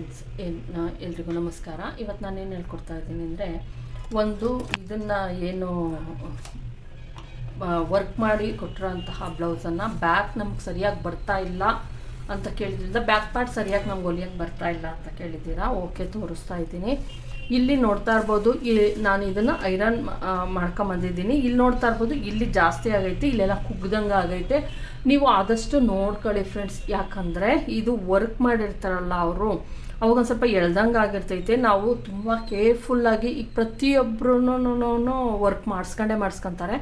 Friends ಏನು ಎಲ್ರಿಗೂ ನಮಸ್ಕಾರ. ಇವತ್ತು ನಾನೇನು ಹೇಳ್ಕೊಡ್ತಾ ಇದ್ದೀನಿ ಅಂದರೆ, ಒಂದು ಇದನ್ನು ಏನು ವರ್ಕ್ ಮಾಡಿ ಕೊಟ್ಟಿರೋಂತಹ ಬ್ಲೌಸನ್ನು ಬ್ಯಾಕ್ ನಮ್ಗೆ ಸರಿಯಾಗಿ ಬರ್ತಾ ಇಲ್ಲ ಅಂತ ಕೇಳಿದ್ರಿಂದ ಬ್ಯಾಕ್ ಪಾರ್ಟ್ ಸರಿಯಾಗಿ ನಮ್ಗೆ ಹೊಲಿಯೋಕ್ಕೆ ಬರ್ತಾ ಇಲ್ಲ ಅಂತ ಕೇಳಿದ್ದೀರಾ? ಓಕೆ ತೋರಿಸ್ತಾ ಇದ್ದೀನಿ. ಇಲ್ಲಿ ನೋಡ್ತಾ ಇರ್ಬೋದು, ಈ, ನಾನು ಇದನ್ನು ಐರನ್ ಮಾಡ್ಕೊಂಬಂದಿದ್ದೀನಿ ಇಲ್ಲಿ ನೋಡ್ತಾ ಇರ್ಬೋದು, ಇಲ್ಲಿ ಜಾಸ್ತಿ ಆಗೈತೆ, ಇಲ್ಲೆಲ್ಲ ಕುಗ್ದಂಗೆ ಆಗೈತೆ. ನೀವು ಆದಷ್ಟು ನೋಡ್ಕೊಳ್ಳಿ ಫ್ರೆಂಡ್ಸ್ ಯಾಕಂದರೆ, ಇದು ವರ್ಕ್ ಮಾಡಿರ್ತಾರಲ್ಲ ಅವರು. ಅವಾಗೊಂದು ಸ್ವಲ್ಪ ಎಳ್ದಂಗೆ ಆಗಿರ್ತೈತೆ. ನಾವು ತುಂಬ ಕೇರ್ಫುಲ್ಲಾಗಿ ಈಗ ಪ್ರತಿಯೊಬ್ಬರೂ ವರ್ಕ್ ಮಾಡಿಸ್ಕೊಂಡೇ ಮಾಡಿಸ್ಕೊತಾರೆ.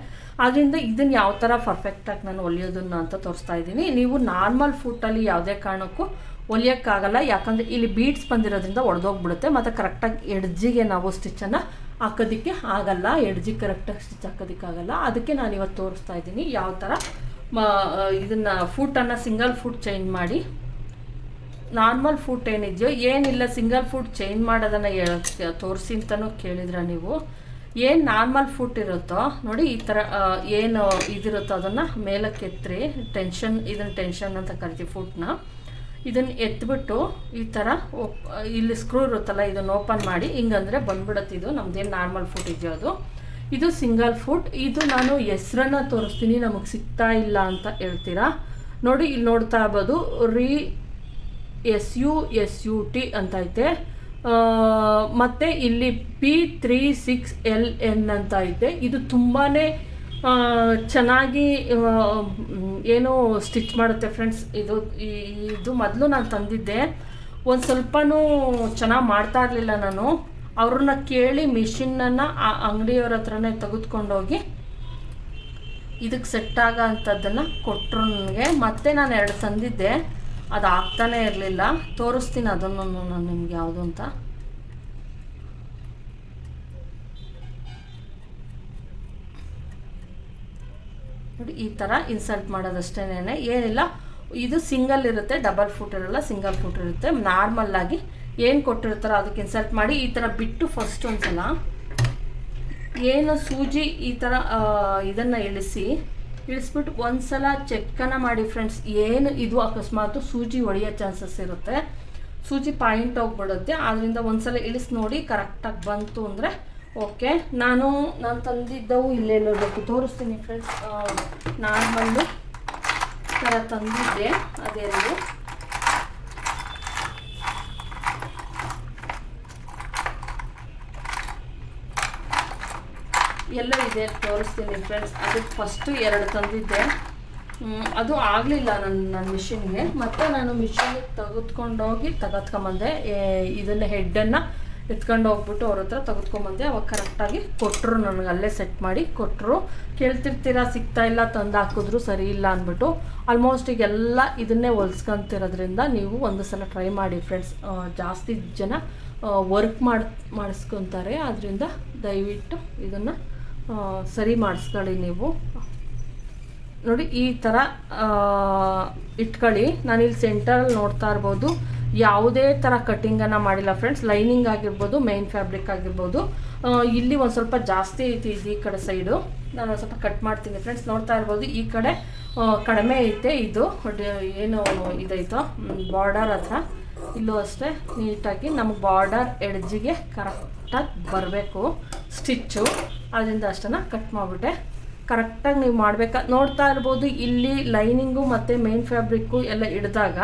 ಆದ್ದರಿಂದ ಇದನ್ನು ಯಾವ ಥರ ಪರ್ಫೆಕ್ಟಾಗಿ ನಾನು ಹೊಲಿಯೋದನ್ನ ಅಂತ ತೋರಿಸ್ತಾ ಇದ್ದೀನಿ. ನೀವು ನಾರ್ಮಲ್ ಫುಟ್ಟಲ್ಲಿ ಯಾವುದೇ ಕಾರಣಕ್ಕೂ ಹೊಲಿಯೋಕ್ಕಾಗಲ್ಲ ಯಾಕಂದರೆ ಇಲ್ಲಿ ಬೀಡ್ಸ್ ಬಂದಿರೋದ್ರಿಂದ ಒಡೆದೋಗ್ಬಿಡುತ್ತೆ. ಮತ್ತು ಕರೆಕ್ಟಾಗಿ ಎಡ್ಜಿಗೆ ನಾವು ಸ್ಟಿಚ್ಚನ್ನು ಹಾಕೋದಕ್ಕೆ ಆಗಲ್ಲ. ಎಡ್ಜಿಗೆ ಕರೆಕ್ಟಾಗಿ ಸ್ಟಿಚ್ ಹಾಕೋದಕ್ಕಾಗಲ್ಲ ಅದಕ್ಕೆ ನಾನು ಇವತ್ತು ತೋರಿಸ್ತಾ ಇದ್ದೀನಿ. ಯಾವ ಥರ ಇದನ್ನು ಫುಟ್ಟನ್ನು ಸಿಂಗಲ್ ಫುಟ್ ಚೇಂಜ್ ಮಾಡಿ ನಾರ್ಮಲ್ ಫುಡ್ ಏನಿದೆಯೋ, ಏನಿಲ್ಲ, ಸಿಂಗಲ್ ಫುಡ್ ಚೇಂಜ್ ಮಾಡೋದನ್ನ ತೋರಿಸಿ ಅಂತಲೂ ಕೇಳಿದ್ರ ನೀವು? ಏನು ನಾರ್ಮಲ್ ಫುಡ್ ಇರುತ್ತೋ, ನೋಡಿ ಈ ಥರ ಏನು ಇದಿರುತ್ತೋ ಅದನ್ನು ಮೇಲಕ್ಕೆ ಎತ್ತಿರಿ ಟೆನ್ಷನ್ ಇದನ್ನು ಟೆನ್ಷನ್ ಅಂತ ಕರಿತೀವಿ ಫುಡ್ನ ಇದನ್ನು ಎತ್ಬಿಟ್ಟು ಈ ಥರ ಇಲ್ಲಿ ಸ್ಕ್ರೂ ಇರುತ್ತಲ್ಲ, ಇದನ್ನು ಓಪನ್ ಮಾಡಿ, ಹಿಂಗಂದರೆ ಬಂದ್ಬಿಡುತ್ತೆ ಇದು. ನಮ್ದೇನು ನಾರ್ಮಲ್ ಫುಡ್ ಇದೆಯೋ ಅದು. ಇದು ಸಿಂಗಲ್ ಫುಡ್. ಇದು ನಾನು ಹೆಸ್ರನ್ನ ತೋರಿಸ್ತೀನಿ, ನಮಗೆ ಸಿಗ್ತಾ ಇಲ್ಲ ಅಂತ ಹೇಳ್ತೀರಾ? ನೋಡಿ, ಇಲ್ಲಿ ನೋಡ್ತಾ ಇರ್ಬೋದು, ರೀ S U S U T ಅಂತ ಐತೆ ಮತ್ತು ಇಲ್ಲಿ P three six L N ಅಂತ ಐತೆ ಇದು ತುಂಬಾ ಚೆನ್ನಾಗಿ ಏನು ಸ್ಟಿಚ್ ಮಾಡುತ್ತೆ ಫ್ರೆಂಡ್ಸ್. ಇದು ಇದು ಮೊದಲು ನಾನು ತಂದಿದ್ದೆ. ಒಂದು ಸ್ವಲ್ಪನೂ ಚೆನ್ನಾಗಿ ಮಾಡ್ತಾ ಇರಲಿಲ್ಲ ನಾನು. ಅವ್ರನ್ನ ಕೇಳಿ ಮಿಷಿನನ್ನು ಆ ಅಂಗಡಿಯವ್ರ ಹತ್ರನೇ ತೆಗೆದುಕೊಂಡೋಗಿ ಇದಕ್ಕೆ ಸೆಟ್ ಆಗೋ ಅಂಥದ್ದನ್ನು ಕೊಟ್ಟರು ನನಗೆ. ಮತ್ತೆ ನಾನು ಎರಡು ತಂದಿದ್ದೆ. ಅದು ಆಗ್ತಾನೇ ಇರಲಿಲ್ಲ. ತೋರಿಸ್ತೀನಿ ಅದನ್ನು ನಾನು ನಿಮ್ಗೆ ಯಾವುದು ಅಂತ. ನೋಡಿ, ಈ ಥರ ಇನ್ಸಲ್ಟ್ ಮಾಡೋದಷ್ಟೇನೆ ಏನಿಲ್ಲ, ಇದು ಸಿಂಗಲ್ ಇರುತ್ತೆ ಡಬಲ್ ಫುಟ್ ಇರಲ್ಲ ಸಿಂಗಲ್ ಫುಟ್ ಇರುತ್ತೆ. ನಾರ್ಮಲ್ ಆಗಿ ಏನು ಕೊಟ್ಟಿರ್ತಾರೋ ಅದಕ್ಕೆ ಇನ್ಸಲ್ಟ್ ಮಾಡಿ. ಈ ಥರ ಬಿಟ್ಟು ಫಸ್ಟ್ ಒಂದ್ಸಲ. ಏನು ಸೂಜಿ ಈ ಥರ ಇದನ್ನು ಇಳಿಸಿ. ಇಳಿಸ್ಬಿಟ್ಟು ಒಂದ್ಸಲ ಚೆಕ್ಕನ್ನು ಮಾಡಿ ಫ್ರೆಂಡ್ಸ್ ಏನು ಇದು ಅಕಸ್ಮಾತ್ ಸೂಜಿ ಹೊಡೆಯೋ ಚಾನ್ಸಸ್ ಇರುತ್ತೆ. ಸೂಜಿ ಪಾಯಿಂಟ್ ಹೋಗ್ಬಿಡುತ್ತೆ. ಆದ್ದರಿಂದ ಒಂದ್ಸಲ ಇಳಿಸಿ ನೋಡಿ ಕರೆಕ್ಟಾಗಿ ಬಂತು ಅಂದರೆ ಓಕೆ ನಾನು ನಾನು ತಂದಿದ್ದವು ಇಲ್ಲೇನಿರಬೇಕು ತೋರಿಸ್ತೀನಿ ಫ್ರೆಂಡ್ಸ್ ನಾನು ಬಂದು ಥರ ತಂದಿದ್ದೆ. ಅದೆರಡು ಎಲ್ಲ ಇದೆ, ತೋರಿಸ್ತೀನಿ ಫ್ರೆಂಡ್ಸ್ ಅದು ಫಸ್ಟು ಎರಡು ತಂದಿದ್ದೆ. ಅದು ಆಗಲಿಲ್ಲ ನನ್ನ ನನ್ನ ಮಿಷಿನ್ಗೆ ಮತ್ತು ನಾನು ಮಿಷಿನ್ಗೆ ತೆಗೆದುಕೊಂಡೋಗಿ ತೆಗೆದ್ಕೊಂಬಂದೆ. ಇದನ್ನು ಹೆಡ್ಡನ್ನು ಎತ್ಕೊಂಡು ಹೋಗ್ಬಿಟ್ಟು ಅವ್ರ ಹತ್ರ ತೆಗೆದ್ಕೊಂಬಂದೆ. ಅವಾಗ ಕರೆಕ್ಟಾಗಿ ಕೊಟ್ಟರು ನನಗೆ, ಅಲ್ಲೇ ಸೆಟ್ ಮಾಡಿ ಕೊಟ್ಟರು ಕೇಳ್ತಿರ್ತೀರ, ಸಿಗ್ತಾ ಇಲ್ಲ, ತಂದು ಹಾಕಿದ್ರು ಸರಿ ಇಲ್ಲ ಅಂದ್ಬಿಟ್ಟು. ಆಲ್ಮೋಸ್ಟ್ ಈಗೆಲ್ಲ ಇದನ್ನೇ ಹೊಲ್ಸ್ಕೊಂತಿರೋದ್ರಿಂದ ನೀವು ಒಂದು ಸಲ ಟ್ರೈ ಮಾಡಿ ಫ್ರೆಂಡ್ಸ್ ಜಾಸ್ತಿ ಜನ ವರ್ಕ್ ಮಾಡಿ, ಮಾಡಿಸ್ಕೊತಾರೆ. ಆದ್ದರಿಂದ ದಯವಿಟ್ಟು ಇದನ್ನು ಸರಿ ಮಾಡಿಸ್ಕೊಳ್ಳಿ ನೀವು. ನೋಡಿ, ಈ ಥರ ಇಟ್ಕೊಳ್ಳಿ. ನಾನಿಲ್ಲಿ ಸೆಂಟರಲ್ಲಿ ನೋಡ್ತಾ ಇರ್ಬೋದು. ಯಾವುದೇ ಥರ ಕಟ್ಟಿಂಗನ್ನು ಮಾಡಿಲ್ಲ ಫ್ರೆಂಡ್ಸ್ ಲೈನಿಂಗ್ ಆಗಿರ್ಬೋದು ಮೈನ್ ಫ್ಯಾಬ್ರಿಕ್ ಆಗಿರ್ಬೋದು. ಇಲ್ಲಿ ಒಂದು ಸ್ವಲ್ಪ ಜಾಸ್ತಿ ಐತಿ ಇದು ಈ ಕಡೆ ಸೈಡು ನಾನು ಒಂದು ಸ್ವಲ್ಪ ಕಟ್ ಮಾಡ್ತೀನಿ ಫ್ರೆಂಡ್ಸ್ ನೋಡ್ತಾ ಇರ್ಬೋದು, ಈ ಕಡೆ ಕಡಿಮೆ ಐತೆ ಇದು. ಏನು ಇದೈತೋ ಬಾರ್ಡರ್ ಹತ್ರ. ಇಲ್ಲೂ ಅಷ್ಟೇ, ನೀಟಾಗಿ ನಮಗೆ ಬಾರ್ಡರ್ ಎಡ್ಜಿಗೆ ಕರೆಕ್ಟಾಗಿ ಬರಬೇಕು. ಸ್ಟಿಚ್ಚು. ಅದರಿಂದ ಅಷ್ಟನ್ನು ಕಟ್ ಮಾಡಿಬಿಟ್ಟೆ. ಕರೆಕ್ಟಾಗಿ ನೀವು ಮಾಡಬೇಕಾ, ನೋಡ್ತಾ ಇರ್ಬೋದು. ಇಲ್ಲಿ ಲೈನಿಂಗು ಮತ್ತು ಮೇನ್ ಫ್ಯಾಬ್ರಿಕ್ಕು ಎಲ್ಲ ಹಿಡ್ದಾಗ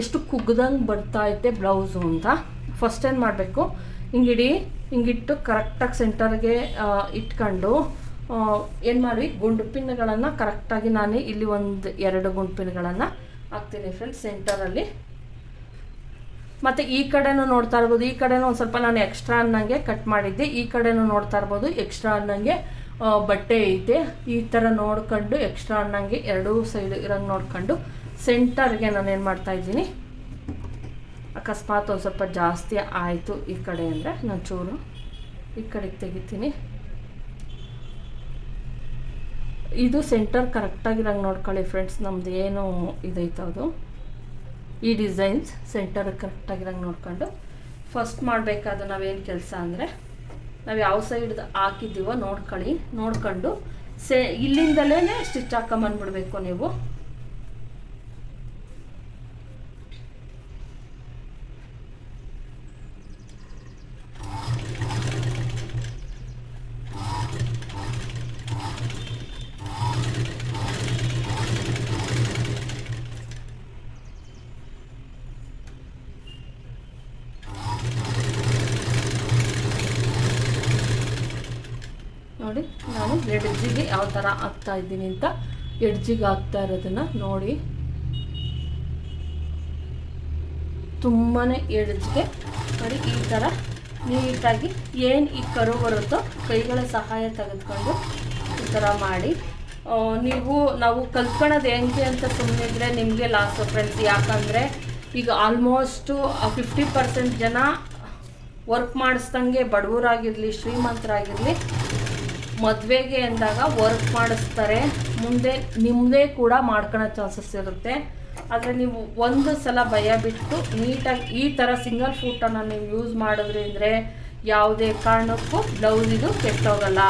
ಎಷ್ಟು ಕುಗ್ದಂಗೆ ಬರ್ತಾ ಐತೆ ಬ್ಲೌಸು ಅಂತ. ಫಸ್ಟ್ ಏನು ಮಾಡಬೇಕು? ಹಿಂಗಿಡಿ, ಹಿಂಗಿಟ್ಟು ಕರೆಕ್ಟಾಗಿ ಸೆಂಟರ್ಗೆ ಇಟ್ಕೊಂಡು ಏನು ಮಾಡಿ ಗುಂಡು ಪಿನ್ಗಳನ್ನು ಕರೆಕ್ಟಾಗಿ ನಾನು ಇಲ್ಲಿ ಒಂದು ಎರಡು ಗುಂಡು ಪಿನ್ಗಳನ್ನು ಹಾಕ್ತೀನಿ ಫ್ರೆಂಡ್ಸ್ ಸೆಂಟರಲ್ಲಿ ಮತ್ತು ಈ ಕಡೆನೂ ನೋಡ್ತಾ ಇರ್ಬೋದು. ಈ ಕಡೆನೂ ಒಂದು ಸ್ವಲ್ಪ ನಾನು ಎಕ್ಸ್ಟ್ರಾ ಅನ್ನಂಗೆ ಕಟ್ ಮಾಡಿದ್ದೆ. ಈ ಕಡೆನೂ ನೋಡ್ತಾ ಇರ್ಬೋದು. ಎಕ್ಸ್ಟ್ರಾ ಅನ್ನಂಗೆ ಬಟ್ಟೆ ಐತೆ. ಈ ಥರ ನೋಡ್ಕೊಂಡು ಎಕ್ಸ್ಟ್ರಾ ಅನ್ನಂಗೆ ಎರಡೂ ಸೈಡ್ ಇರೋಂಗೆ ನೋಡ್ಕೊಂಡು ಸೆಂಟರ್ಗೆ ನಾನು ಏನು ಮಾಡ್ತಾಯಿದ್ದೀನಿ ಅಕಸ್ಮಾತ್ ಒಂದು ಸ್ವಲ್ಪ ಜಾಸ್ತಿ ಆಯಿತು ಈ ಕಡೆ ಅಂದರೆ ನಾನು ಚೂರು ಈ ಕಡೆಗೆ ತೆಗಿತೀನಿ. ಇದು ಸೆಂಟರ್ ಕರೆಕ್ಟಾಗಿರಂಗೆ ನೋಡ್ಕೊಳ್ಳಿ ಫ್ರೆಂಡ್ಸ್ ನಮ್ದು ಏನು ಇದೈತೋ ಅದು. ಈ ಡಿಸೈನ್ಸ್ ಸೆಂಟರ್ ಕರೆಕ್ಟಾಗಿರಂಗೆ ನೋಡ್ಕೊಂಡು ಫಸ್ಟ್ ಮಾಡಬೇಕಾದ ನಾವೇನು ಕೆಲಸ ಅಂದರೆ ನಾವು ಯಾವ ಸೈಡ್ ಹಾಕಿದ್ದೀವೋ ನೋಡ್ಕೊಳ್ಳಿ, ನೋಡ್ಕೊಂಡು ಸೇ ಇಲ್ಲಿಂದಲೇ ಸ್ಟಿಚ್ ಹಾಕೊಂಬಂದ್ಬಿಡ್ಬೇಕು ನೀವು ಎಡ್ಜಿಗೆ ಯಾವ ಥರ ಹಾಕ್ತಾ ಇದ್ದೀನಿ ಅಂತ ಎಡ್ಜಿಗೆ ಹಾಕ್ತಾ ಇರೋದನ್ನು ನೋಡಿ. ತುಂಬಾ ಎಡ್ಜ್ಗೆ ನೋಡಿ ಈ ಥರ ನೀಟಾಗಿ ಏನು ಈ ಕರು ಬರುತ್ತೋ ಕೈಗಳ ಸಹಾಯ ತೆಗೆದುಕೊಂಡು ಈ ಥರ ಮಾಡಿ. ನೀವು, ನಾವು ಕಲ್ತ್ಕೊಳ್ಳೋದು ಹೆಂಗೆ ಅಂತ ಸುಮ್ಮನಿದ್ರೆ ನಿಮಗೆ ಲಾಸ್ ಫ್ರೆಂಡ್ಸ್ ಯಾಕಂದರೆ ಈಗ ಆಲ್ಮೋಸ್ಟು ಫಿಫ್ಟಿ ಪರ್ಸೆಂಟ್ ಜನ ವರ್ಕ್ ಮಾಡಿಸ್ದಂಗೆ ಬಡವರಾಗಿರಲಿ, ಶ್ರೀಮಂತರಾಗಿರಲಿ ಮದುವೆಗೆ ಅಂದಾಗ ವರ್ಕ್ ಮಾಡಿಸ್ತಾರೆ. ಮುಂದೆ ನಿಮ್ಮದೇ ಕೂಡ ಮಾಡ್ಕೊಳೋ ಚಾನ್ಸಸ್ ಇರುತ್ತೆ. ಆದರೆ ನೀವು ಒಂದು ಸಲ ಭಯ ಬಿಟ್ಟು ನೀಟಾಗಿ ಈ ಥರ ಸಿಂಗಲ್ ಫೂಟನ್ನು ನೀವು ಯೂಸ್ ಮಾಡಿದ್ರಿ ಅಂದರೆ ಯಾವುದೇ ಕಾರಣಕ್ಕೂ ಬ್ಲೌಸ್ ಇದು ಕೆಟ್ಟೋಗಲ್ಲ.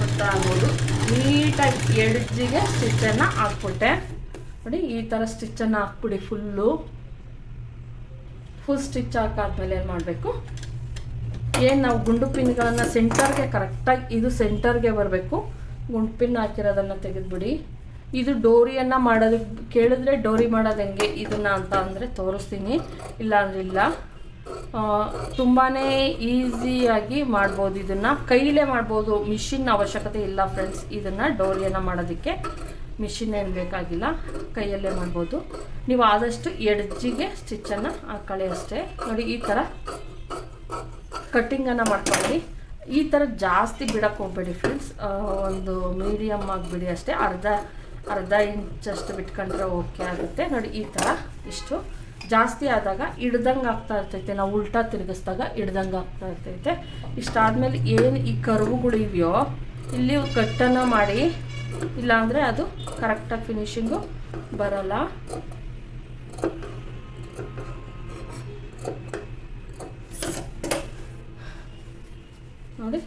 ಗೊತ್ತಾಗ್ಬೋದು ನೀಟಾಗಿ ಎಡ್ಜಿಗೆ ಸ್ಟಿಚ್ಚನ್ನು ಹಾಕ್ಬಿಟ್ಟೆ. ನೋಡಿ ಈ ಥರ ಸ್ಟಿಚ್ಚನ್ನು ಹಾಕ್ಬಿಡಿ ಫುಲ್ಲು ಫುಲ್ ಸ್ಟಿಚ್ ಹಾಕಾದ್ಮೇಲೆ ಏನು ಮಾಡಬೇಕು? ಏನು ನಾವು ಗುಂಡು ಪಿನ್ಗಳನ್ನು ಸೆಂಟರ್ಗೆ ಕರೆಕ್ಟಾಗಿ ಇದು ಸೆಂಟರ್ಗೆ ಬರಬೇಕು. ಗುಂಡು ಪಿನ್ ಹಾಕಿರೋದನ್ನು ತೆಗೆದುಬಿಡಿ. ಇದು ಡೋರಿಯನ್ನು ಮಾಡೋದಕ್ಕೆ ಕೇಳಿದ್ರೆ ಡೋರಿ ಮಾಡೋದು ಹೆಂಗೆ? ಇದನ್ನು ಅಂತ ಅಂದರೆ ತೋರಿಸ್ತೀನಿ. ಇಲ್ಲ. ಇಲ್ಲ ತುಂಬಾ ಈಸಿಯಾಗಿ ಮಾಡ್ಬೋದು ಇದನ್ನು. ಕೈಲೇ ಮಾಡ್ಬೋದು. ಮಿಷಿನ್ ಅವಶ್ಯಕತೆ ಇಲ್ಲ ಫ್ರೆಂಡ್ಸ್ ಇದನ್ನು ಡೋರಿಯನ್ನು ಮಾಡೋದಕ್ಕೆ. ಮಿಷಿನ್ ಏನು ಬೇಕಾಗಿಲ್ಲ, ಕೈಯಲ್ಲೇ ಮಾಡ್ಬೋದು. ನೀವು ಆದಷ್ಟು ಎಡ್ಜಿಗೆ ಸ್ಟಿಚ್ಚನ್ನು ಹಾಕೊಳ್ಳಿ ಅಷ್ಟೇ. ನೋಡಿ, ಈ ಥರ ಕಟ್ಟಿಂಗನ್ನು ಮಾಡ್ಕೊಳ್ಳಿ. ಈ ಥರ ಜಾಸ್ತಿ ಬಿಡಕ್ಕೆ ಹೋಗ್ಬೇಡಿ ಫ್ರೆಂಡ್ಸ್ ಒಂದು ಮೀಡಿಯಮ್ ಆಗಿಬಿಡಿ ಅಷ್ಟೇ. ಅರ್ಧ ಅರ್ಧ ಇಂಚಷ್ಟು ಬಿಟ್ಕೊಂಡ್ರೆ ಓಕೆ ಆಗುತ್ತೆ. ನೋಡಿ, ಈ ಥರ ಇಷ್ಟು. ಜಾಸ್ತಿ ಆದಾಗ ಹಿಡ್ದಂಗೆ ಆಗ್ತಾ ಇರ್ತೈತೆ. ನಾವು ಉಲ್ಟಾ ತಿರುಗಿಸ್ದಾಗ ಹಿಡ್ದಂಗೆ ಆಗ್ತಾ ಇರ್ತೈತೆ. ಇಷ್ಟಾದ್ಮೇಲೆ ಏನು ಈ ಕರ್ವುಗಳು ಇವೆಯೋ ಇಲ್ಲಿ ಕಟ್ಟನ್ನು ಮಾಡಿ. ಇಲ್ಲಾಂದರೆ ಅದು ಕರೆಕ್ಟಾಗಿ ಫಿನಿಶಿಂಗು ಬರಲ್ಲ. ನೋಡಿ,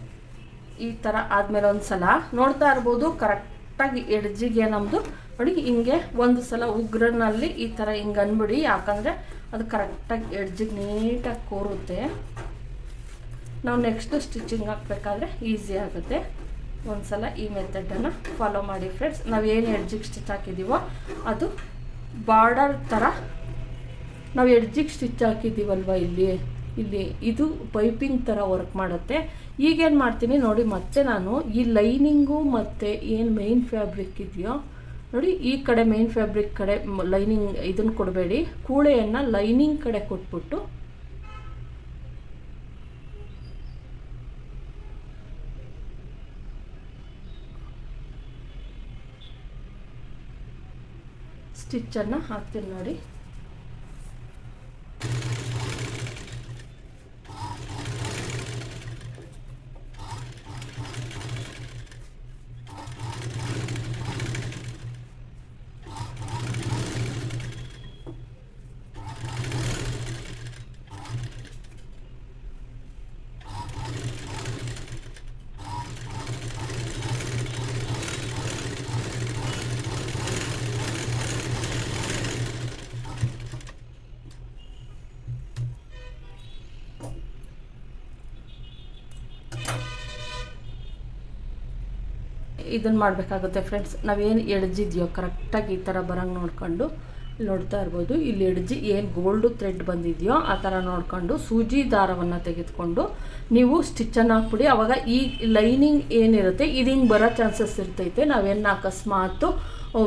ಈ ಥರ ಆದಮೇಲೆ ಒಂದು ಸಲ. ನೋಡ್ತಾ ಇರ್ಬೋದು ಕರೆಕ್ಟಾಗಿ ಎಡ್ಜಿಗೆ ನಮ್ಮದು ನೋಡಿ, ಹಿಂಗೆ ಒಂದು ಸಲ ಉಗ್ರನಲ್ಲಿ ಈ ಥರ ಹಿಂಗೆ ಅಂದ್ಬಿಡಿ ಯಾಕಂದರೆ ಅದು ಕರೆಕ್ಟಾಗಿ ಎಡ್ಜಿಗೆ ನೀಟಾಗಿ ಕೂರುತ್ತೆ. ನಾವು ನೆಕ್ಸ್ಟು ಸ್ಟಿಚಿಂಗ್ ಹಾಕ್ಬೇಕಾದ್ರೆ ಈಸಿ ಆಗುತ್ತೆ. ಒಂದು ಸಲ ಈ ಮೆಥಡನ್ನು ಫಾಲೋ ಮಾಡಿ ಫ್ರೆಂಡ್ಸ್ ನಾವು ಏನು ಎಡ್ಜಿಗೆ ಸ್ಟಿಚ್ ಹಾಕಿದ್ದೀವೋ ಅದು ಬಾರ್ಡರ್ ಥರ ನಾವು ಎಡ್ಜಿಗೆ ಸ್ಟಿಚ್ ಹಾಕಿದ್ದೀವಲ್ವ ಇಲ್ಲಿ? ಇಲ್ಲಿ ಇದು ಪೈಪಿಂಗ್ ಥರ ವರ್ಕ್ ಮಾಡುತ್ತೆ. ಈಗೇನು ಮಾಡ್ತೀನಿ ನೋಡಿ, ಮತ್ತೆ ನಾನು ಈ ಲೈನಿಂಗು ಮತ್ತು ಏನು ಮೇನ್ ಫ್ಯಾಬ್ರಿಕ್ ಇದೆಯೋ, ನೋಡಿ ಈ ಕಡೆ ಮೇನ್ ಫ್ಯಾಬ್ರಿಕ್ ಕಡೆ ಲೈನಿಂಗ್ ಇದನ್ನು ಕೊಡಬೇಡಿ. ಕೂಳೆಯನ್ನು ಲೈನಿಂಗ್ ಕಡೆ ಕೊಟ್ಬಿಟ್ಟು ಸ್ಟಿಚ್ಚನ್ನು ಹಾಕ್ತೀನಿ ನೋಡಿ. ಇದನ್ನು ಮಾಡಬೇಕಾಗುತ್ತೆ ಫ್ರೆಂಡ್ಸ್ ನಾವೇನು ಎಡ್ಜಿದೆಯೋ ಕರೆಕ್ಟಾಗಿ ಈ ಥರ ಬರೋಂಗೆ ನೋಡ್ಕೊಂಡು ನೋಡ್ತಾ ಇರ್ಬೋದು. ಇಲ್ಲಿ ಎಡ್ಜಿ ಏನು ಗೋಲ್ಡು ಥ್ರೆಡ್ ಬಂದಿದೆಯೋ ಆ ಥರ ನೋಡ್ಕೊಂಡು ಸೂಜಿ ದಾರವನ್ನು ತೆಗೆದುಕೊಂಡು ನೀವು ಸ್ಟಿಚ್ಚನ್ನು ಹಾಕ್ಬಿಡಿ. ಆವಾಗ ಈ ಲೈನಿಂಗ್ ಏನಿರುತ್ತೆ, ಇದು ಹಿಂಗೆ ಬರೋ ಚಾನ್ಸಸ್ ಇರ್ತೈತೆ. ನಾವೇನು ಅಕಸ್ಮಾತು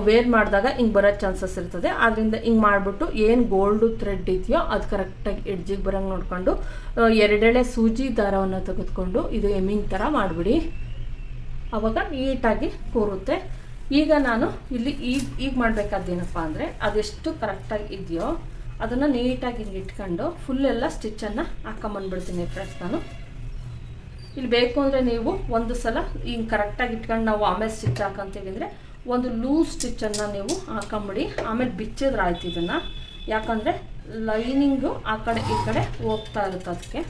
ವೇರ್ ಮಾಡಿದಾಗ ಹಿಂಗೆ ಬರೋ ಚಾನ್ಸಸ್ ಇರ್ತದೆ. ಆದ್ದರಿಂದ ಹಿಂಗೆ ಮಾಡಿಬಿಟ್ಟು ಏನು ಗೋಲ್ಡು ಥ್ರೆಡ್ ಇದೆಯೋ ಅದು ಕರೆಕ್ಟಾಗಿ ಎಡ್ಜಿಗೆ ಬರೋಂಗೆ ನೋಡಿಕೊಂಡು ಎರಡೆಳೆ ಸೂಜಿ ದಾರವನ್ನು ತೆಗೆದುಕೊಂಡು ಇದು ಎಮ್ಮಿಂಗ್ ಥರ ಮಾಡಿಬಿಡಿ. ಆವಾಗ ನೀಟಾಗಿ ಕೂರುತ್ತೆ. ಈಗ ನಾನು ಇಲ್ಲಿ ಈಗ ಈಗ ಮಾಡಬೇಕಾದ್ದೇನಪ್ಪ ಅಂದರೆ ಅದೆಷ್ಟು ಕರೆಕ್ಟಾಗಿ ಇದೆಯೋ ಅದನ್ನು ನೀಟಾಗಿ ಹಿಂಗೆ ಇಟ್ಕೊಂಡು ಫುಲ್ ಎಲ್ಲ ಸ್ಟಿಚ್ಚನ್ನು ಹಾಕೊಂಬಂದ್ಬಿಡ್ತೀನಿ ಫ್ರೆಂಡ್ಸ್ ನಾನು. ಇಲ್ಲಿ ಬೇಕು ಅಂದರೆ ನೀವು ಒಂದು ಸಲ ಹಿಂಗೆ ಕರೆಕ್ಟಾಗಿ ಇಟ್ಕೊಂಡು ನಾವು ಆಮೇಲೆ ಸ್ಟಿಚ್ ಹಾಕೊಂತೀವಿ ಅಂದರೆ ಒಂದು ಲೂಸ್ ಸ್ಟಿಚ್ಚನ್ನು ನೀವು ಹಾಕೊಂಬಿಡಿ. ಆಮೇಲೆ ಬಿಚ್ಚಿದ್ರೆ ಆಯ್ತು ಇದನ್ನು. ಯಾಕಂದರೆ ಲೈನಿಂಗು ಆ ಕಡೆ ಈ ಕಡೆ ಹೋಗ್ತಾ ಇರುತ್ತೆ ಅದಕ್ಕೆ.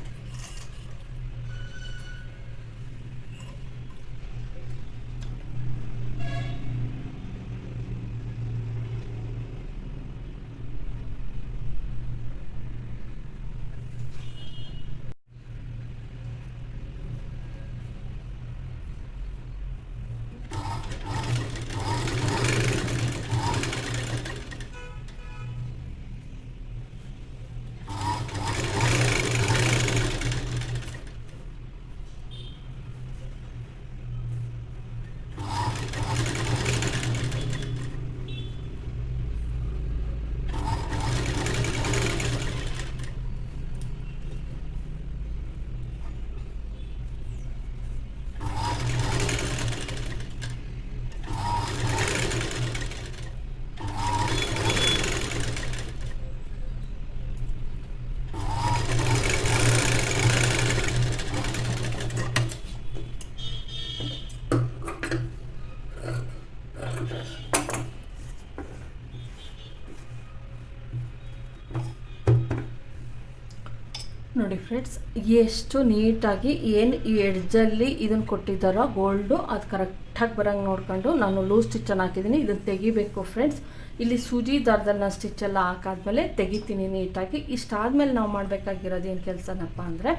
ನೋಡಿ ಫ್ರೆಂಡ್ಸ್, ಎಷ್ಟು ನೀಟಾಗಿ ಏನು ಈ ಎಡ್ಜಲ್ಲಿ ಇದನ್ನು ಕೊಟ್ಟಿದ್ದಾರೋ ಗೋಲ್ಡು ಅದು ಕರೆಕ್ಟಾಗಿ ಬರೋಂಗೆ ನೋಡ್ಕೊಂಡು ನಾನು ಲೂಸ್ ಸ್ಟಿಚ್ಚನ್ನು ಹಾಕಿದ್ದೀನಿ ಇದನ್ನು ತೆಗಿಬೇಕು ಫ್ರೆಂಡ್ಸ್. ಇಲ್ಲಿ ಸೂಜಿ ದಾರದಲ್ಲಿ ನಾನು ಸ್ಟಿಚ್ಚೆಲ್ಲ ಹಾಕಾದ್ಮೇಲೆ ತೆಗಿತೀನಿ ನೀಟಾಗಿ. ಇಷ್ಟಾದ್ಮೇಲೆ ನಾವು ಮಾಡಬೇಕಾಗಿರೋದು ಏನು ಕೆಲಸನಪ್ಪ ಅಂದರೆ,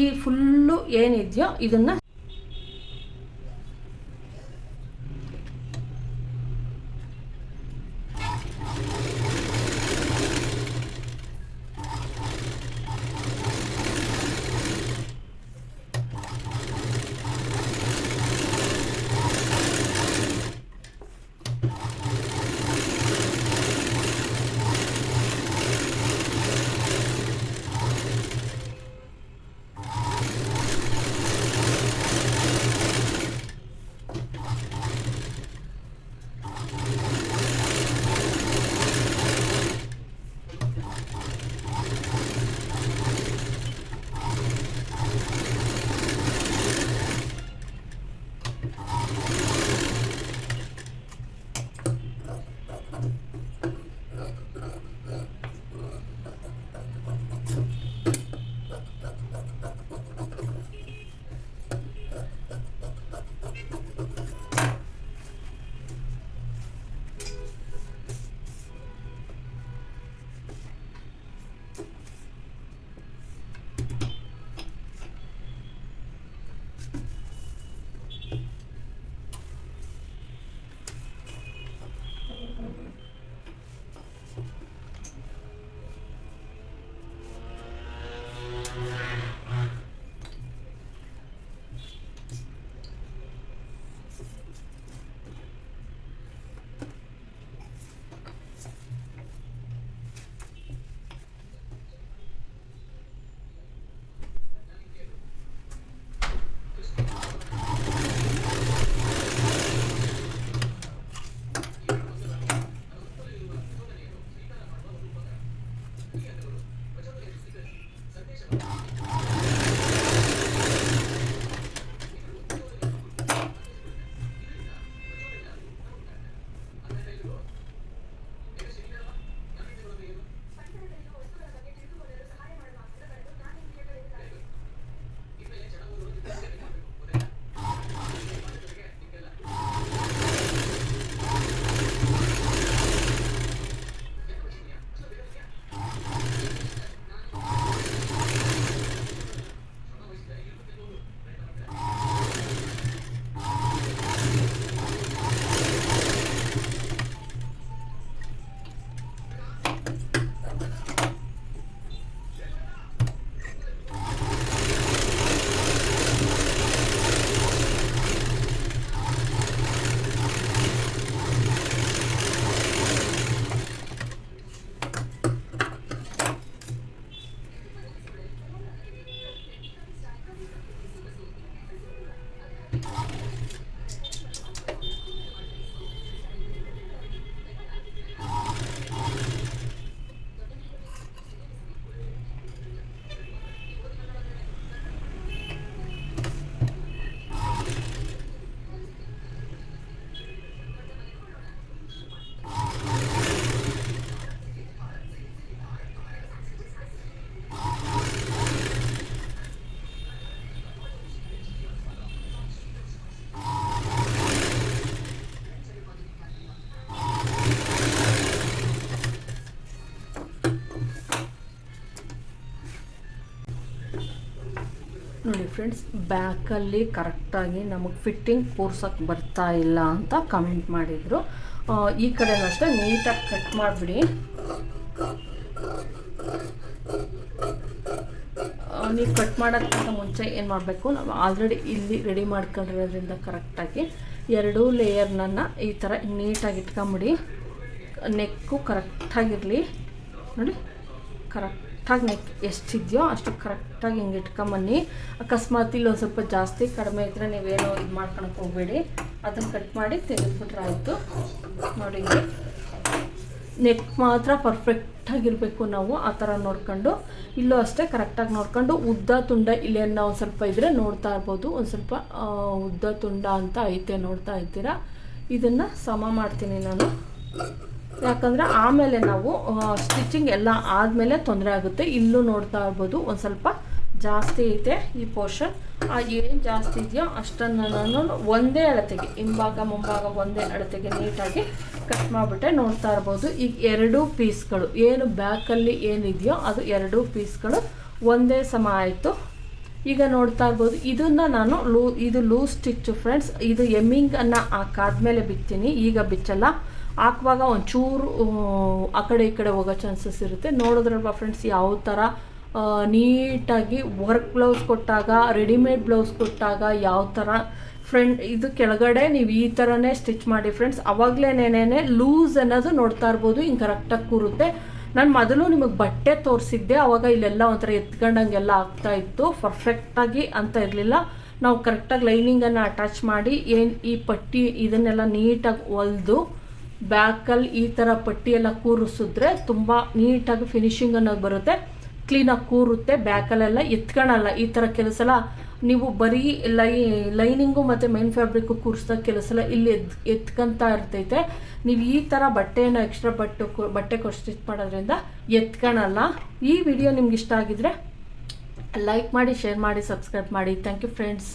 ಈ ಫುಲ್ಲು ಏನಿದೆಯೋ ಇದನ್ನು ಫ್ರೆಂಡ್ಸ್ ಬ್ಯಾಕಲ್ಲಿ ಕರೆಕ್ಟಾಗಿ ನಮಗೆ ಫಿಟ್ಟಿಂಗ್ ಕೂರ್ಸೋಕ್ಕೆ ಬರ್ತಾ ಇಲ್ಲ ಅಂತ ಕಮೆಂಟ್ ಮಾಡಿದರು. ಈ ಕಡೆನೂ ಅಷ್ಟೇ ನೀಟಾಗಿ ಕಟ್ ಮಾಡಿಬಿಡಿ. ನೀವು ಕಟ್ ಮಾಡೋಕ್ಕಿಂತ ಮುಂಚೆ ಏನು ಮಾಡಬೇಕು? ನಾವು ಆಲ್ರೆಡಿ ಇಲ್ಲಿ ರೆಡಿ ಮಾಡ್ಕೊಂಡಿರೋದ್ರಿಂದ ಕರೆಕ್ಟಾಗಿ ಎರಡೂ ಲೇಯರ್ನನ್ನು ಈ ಥರ ನೀಟಾಗಿ ಇಟ್ಕೊಂಬಿಡಿ. ನೆಕ್ಕು ಕರೆಕ್ಟಾಗಿರಲಿ ನೋಡಿ ಕರೆಕ್ಟಾಗಿ ನೆಕ್ ಎಷ್ಟಿದೆಯೋ ಅಷ್ಟು ಕರೆಕ್ಟಾಗಿ ಹಿಂಗೆ ಇಟ್ಕೊಂಬನ್ನಿ. ಅಕಸ್ಮಾತ್ ಇಲ್ಲೊಂದು ಸ್ವಲ್ಪ ಜಾಸ್ತಿ ಕಡಿಮೆ ಇದ್ದರೆ ನೀವೇನೋ ಇದು ಮಾಡ್ಕೊಳಕ್ಕೆ ಹೋಗಬೇಡಿ. ಅದನ್ನು ಕಟ್ ಮಾಡಿ ತೆಗೆದುಬಿಟ್ರೆ ಆಯಿತು. ನೋಡಿ ನೆಕ್ ಮಾತ್ರ ಪರ್ಫೆಕ್ಟಾಗಿರಬೇಕು ನಾವು, ಆ ಥರ ನೋಡ್ಕೊಂಡು. ಇಲ್ಲೂ ಅಷ್ಟೇ ಕರೆಕ್ಟಾಗಿ ನೋಡ್ಕೊಂಡು. ಉದ್ದ ತುಂಡ ಇಲ್ಲೇನೋ ಒಂದು ಸ್ವಲ್ಪ ಇದ್ದರೆ ನೋಡ್ತಾ ಇರ್ಬೋದು. ಒಂದು ಸ್ವಲ್ಪ ಉದ್ದ ತುಂಡ ಅಂತ ಐತೆ ನೋಡ್ತಾ ಇರ್ತೀರಾ ಇದನ್ನು ಸಮ ಮಾಡ್ತೀನಿ ನಾನು. ಯಾಕಂದರೆ ಆಮೇಲೆ ನಾವು ಸ್ಟಿಚಿಂಗ್ ಎಲ್ಲ ಆದಮೇಲೆ ತೊಂದರೆ ಆಗುತ್ತೆ. ಇಲ್ಲೂ ನೋಡ್ತಾ ಇರ್ಬೋದು, ಒಂದು ಸ್ವಲ್ಪ ಜಾಸ್ತಿ ಐತೆ ಈ ಪೋರ್ಷನ್ ಏನು ಜಾಸ್ತಿ ಇದೆಯೋ ಅಷ್ಟನ್ನು ನಾನು ಒಂದೇ ಅಳತೆಗೆ, ಹಿಂಭಾಗ, ಮುಂಭಾಗ ಒಂದೇ ಅಳತೆಗೆ ನೀಟಾಗಿ ಕಟ್ ಮಾಡಿಬಿಟ್ಟೆ ನೋಡ್ತಾ ಇರ್ಬೋದು. ಈಗ ಎರಡೂ ಪೀಸ್ಗಳು ಏನು ಬ್ಯಾಕಲ್ಲಿ ಏನಿದೆಯೋ ಅದು ಎರಡೂ ಪೀಸ್ಗಳು ಒಂದೇ ಸಮ ಆಯಿತು. ಈಗ ನೋಡ್ತಾ ಇರ್ಬೋದು, ಇದನ್ನು ನಾನು ಲೂ, ಇದು ಲೂಸ್ ಸ್ಟಿಚ್ಚು ಫ್ರೆಂಡ್ಸ್ ಇದು ಎಮ್ಮಿಂಗನ್ನು ಹಾಕಾದ್ಮೇಲೆ ಬಿತ್ತೀನಿ. ಈಗ ಬಿಚ್ಚಲ್ಲ. ಹಾಕುವಾಗ ಒಂಚೂರು, ಆ ಕಡೆ ಈ ಕಡೆ ಹೋಗೋ ಚಾನ್ಸಸ್ ಇರುತ್ತೆ. ನೋಡಿದ್ರಲ್ವ ಫ್ರೆಂಡ್ಸ್ ಯಾವ ಥರ ನೀಟಾಗಿ ವರ್ಕ್ ಬ್ಲೌಸ್ ಕೊಟ್ಟಾಗ ರೆಡಿಮೇಡ್ ಬ್ಲೌಸ್ ಕೊಟ್ಟಾಗ ಯಾವ ಥರ ಫ್ರೆಂಡ್ ಇದು ಕೆಳಗಡೆ ನೀವು ಈ ಥರನೇ ಸ್ಟಿಚ್ ಮಾಡಿ ಫ್ರೆಂಡ್ಸ್ ಅವಾಗಲೇನೇನೇ ಲೂಸ್ ಅನ್ನೋದು ನೋಡ್ತಾ ಇರ್ಬೋದು, ಹಿಂಗೆ ಕರೆಕ್ಟಾಗಿ ಕೂರುತ್ತೆ. ನಾನು ಮೊದಲು ನಿಮಗೆ ಬಟ್ಟೆ ತೋರಿಸಿದ್ದೆ, ಅವಾಗ ಇಲ್ಲೆಲ್ಲ ಒಂಥರ ಎತ್ಕೊಂಡಂಗೆಲ್ಲ ಆಗ್ತಾ ಇತ್ತು. ಪರ್ಫೆಕ್ಟಾಗಿ ಅಂತ ಇರಲಿಲ್ಲ. ನಾವು ಕರೆಕ್ಟಾಗಿ ಲೈನಿಂಗನ್ನು ಅಟ್ಯಾಚ್ ಮಾಡಿ ಏನು ಈ ಪಟ್ಟಿ ಇದನ್ನೆಲ್ಲ ನೀಟಾಗಿ ಹೊಲ್ದು ಬ್ಯಾಕಲ್ಲಿ ಈ ಥರ ಪಟ್ಟಿಯೆಲ್ಲ ಕೂರಿಸಿದ್ರೆ ತುಂಬ ನೀಟಾಗಿ ಫಿನಿಶಿಂಗ್ ಅನ್ನೋದು ಬರುತ್ತೆ. ಕ್ಲೀನಾಗಿ ಕೂರುತ್ತೆ ಬ್ಯಾಕಲ್ಲೆಲ್ಲ ಎತ್ಕೊಳಲ್ಲ. ಈ ಥರ ಕೆಲಸ ನೀವು ಬರೀ ಲೈ ಲೈನಿಂಗು ಮತ್ತು ಮೈನ್ ಫ್ಯಾಬ್ರಿಕ್ಕು ಕೂರಿಸಿದ ಕೆಲಸ ಇಲ್ಲಿ ಎದ್ ಎತ್ಕೊಂತ ಇರ್ತೈತೆ. ನೀವು ಈ ಥರ ಬಟ್ಟೆಯನ್ನು ಎಕ್ಸ್ಟ್ರಾ ಬಟ್ಟೆ ಬಟ್ಟೆ ಸ್ಟಿಚ್ ಮಾಡೋದ್ರಿಂದ ಎತ್ಕೊಳಲ್ಲ. ಈ ವಿಡಿಯೋ ನಿಮ್ಗೆ ಇಷ್ಟ ಆಗಿದ್ರೆ ಲೈಕ್ ಮಾಡಿ ಶೇರ್ ಮಾಡಿ ಸಬ್ಸ್ಕ್ರೈಬ್ ಮಾಡಿ. Thank you friends